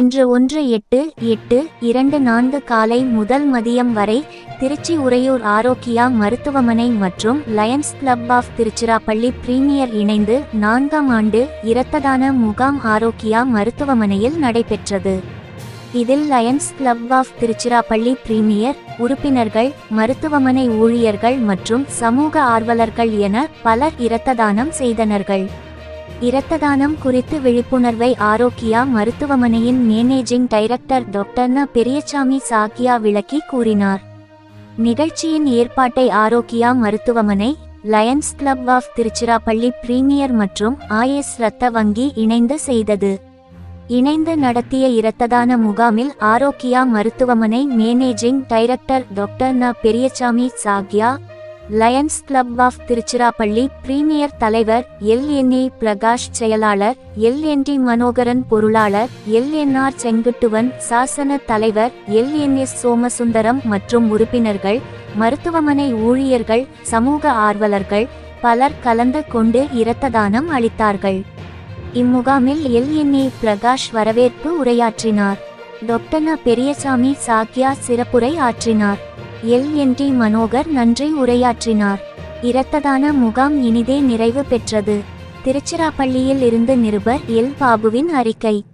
இன்று ஒன்று எட்டு எட்டு இரண்டு நான்கு காலை முதல் மதியம் வரை திருச்சி உறையூர் ஆரோக்கியா மருத்துவமனை மற்றும் lions club of Tiruchirappalli premier இணைந்து நான்காம் ஆண்டு இரத்ததான முகாம் ஆரோக்கியா மருத்துவமனையில் நடைபெற்றது. இதில் lions club of Tiruchirappalli premier உறுப்பினர்கள் மருத்துவமனை ஊழியர்கள் மற்றும் சமூக ஆர்வலர்கள் என பலர் இரத்த தானம் செய்தனர்கள். இரத்த தானம் குறித்து விழிப்புணர்வை ஆரோக்கியா மருத்துவமனையின் மேனேஜிங் டைரக்டர் டாக்டர் ந. பெரியசாமி சாக்கியா விளக்கி கூறினார். நிகழ்ச்சியின் ஏற்பாட்டை ஆரோக்கியா மருத்துவமனை lions club of Tiruchirappalli premier மற்றும் ஆயஸ் இரத்த வங்கி இணைந்து செய்தது. இணைந்து நடத்திய இரத்ததான முகாமில் ஆரோக்கியா மருத்துவமனை மேனேஜிங் டைரக்டர் டாக்டர் ந. Periyasamy சாக்யா lions club of Tiruchirappalli premier தலைவர் எல். என். ஏ. பிரகாஷ் செயலாளர் எல். என். டி. மனோகரன் பொருளாளர் எல். என். ஆர். செங்குட்டுவன் சாசன தலைவர் எல். என். எஸ். சோமசுந்தரம் மற்றும் உறுப்பினர்கள் மருத்துவமனை ஊழியர்கள் சமூக ஆர்வலர்கள் பலர் கலந்து கொண்டு இரத்ததானம் அளித்தார்கள். இம்முகாமில் எல். என். ஏ. பிரகாஷ் வரவேற்பு உரையாற்றினார். டொக்டன பெரியசாமி சாக்கியா சிறப்புரை ஆற்றினார். எல். என். டி. மனோகர் நன்றி உரையாற்றினார். இரத்ததான முகாம் இனிதே நிறைவு பெற்றது. திருச்சிராப்பள்ளியில் இருந்து நிருபர் எல். பாபுவின் அறிக்கை.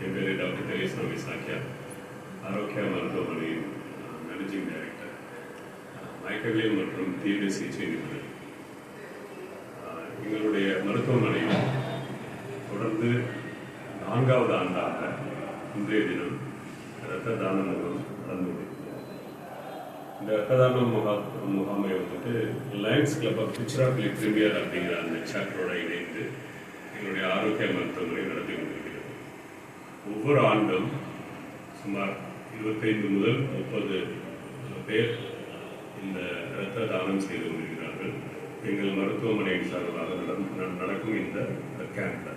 என் பேர் டாக்டர் தெரியசாமி சாக்கியா ஆரோக்கியா மருத்துவமனையின் மேனேஜிங் டைரக்டர் மயக்கவியல் மற்றும் தீவிர சிகிச்சை நிபுணர் எங்களுடைய மருத்துவமனையில் தொடர்ந்து நான்காவது ஆண்டாக இன்றைய தினம் இரத்த தான முகாம் நடந்து இந்த இரத்த தான முகா முகாமை வந்துட்டு lions club of Tiruchirappalli premier அப்படிங்கிற அந்த சாப்டரோட இணைந்து எங்களுடைய ஆரோக்கிய மருத்துவமனை நடத்தி ஒவ்வொரு ஆண்டும் சுமார் இருபத்தைந்து முதல் முப்பது பேர் இந்த இரத்த தானம் செய்து கொண்டிருக்கிறார்கள். எங்கள் மருத்துவமனையின் சார்பாக நடந்து- நடக்கும் இந்த கேம்ப்ல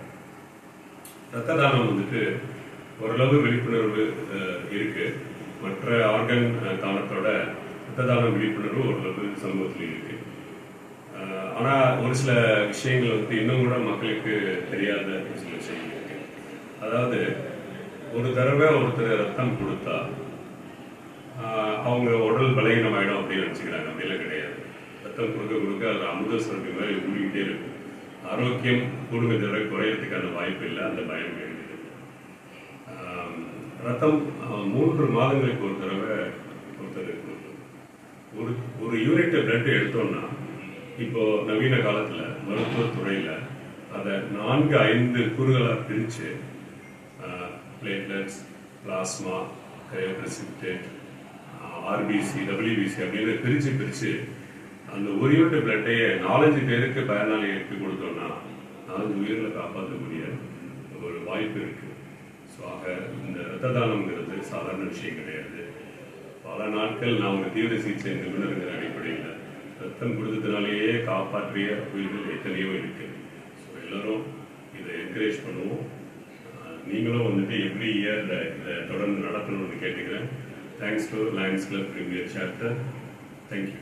இரத்த தானம் வந்துட்டு ஓரளவு விழிப்புணர்வு இருக்குது இருக்கு. மற்ற ஆர்கன் தானத்தோட இரத்த தான விழிப்புணர்வு ஓரளவு சமூகத்தில் இருக்கு. ஆனால் ஒரு சில விஷயங்கள் வந்து இன்னும் கூட மக்களுக்கு தெரியாத ஒரு சில விஷயங்கள் இருக்கு. அதாவது ஒரு தடவை ஒருத்தர் ரத்தம் கொடுத்தா அவங்க உடல் பலகீனமாயிடும் அப்படின்னு நினச்சிக்கிறாங்க. அப்படிலாம் கிடையாது. ரத்தம் கொடுக்க கொடுக்க அது அமுத சுரப்பி மாதிரி ஊடிக்கிட்டே இருக்கும். ஆரோக்கியம் கூடுமை தவிர குறையறதுக்கான வாய்ப்பு இல்லை. அந்த பயம் கிடையாது ரத்தம் மூன்று மாதங்களுக்கு ஒரு தடவை ஒருத்தர் ஒரு ஒரு யூனிட் பிளட் எடுத்தோம்னா இப்போ நவீன காலத்தில் மருத்துவத்துறையில் அதை நான்கு ஐந்து கூறுகளாக பிரித்து platelets plasma cryoprecipitate R B C W B C அப்படின்னு பிரித்து பிரித்து அந்த ஒரு யூனிட் பிளட்டையே நாலஞ்சு பேருக்கு பயனாளிகளுக்கு கொடுத்தோம்னா நாலஞ்சு உயிர்களை காப்பாற்றக்கூடிய ஒரு வாய்ப்பு இருக்குது ஸோ ஆக இந்த ரத்த தானம்ங்கிறது சாதாரண விஷயம் கிடையாது. பல நாட்கள் நான் ஒரு தீவிர சிகிச்சை நிபுணருங்கிற அடிப்படையில் ரத்தம் கொடுத்ததுனாலேயே காப்பாற்றிய உயிர்கள் எத்தனையோ இருக்குது ஸோ எல்லோரும் இதை என்கரேஜ் பண்ணுவோம். நீங்களும் வந்துட்டு எவ்ரி இயர் இதை தொடர்ந்து நடத்தணும்னு கேட்டுக்கிறேன். Thanks to lions club premier chapter thank you